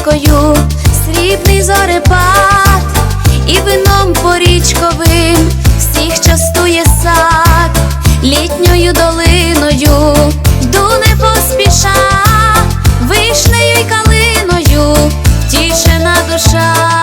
річкою, срібний зорепад, і вином порічковим всіх частує сад, літньою долиною, дуне поспіша, вишнею й калиною, тішена душа.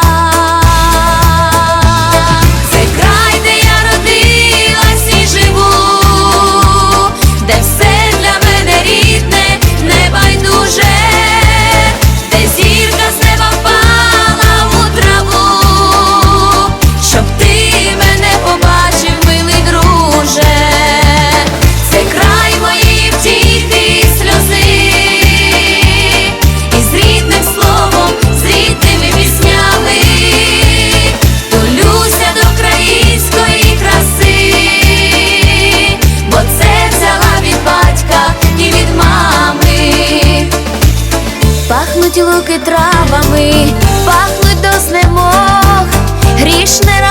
пахнуть луки травами, пахнуть до знемог грішне.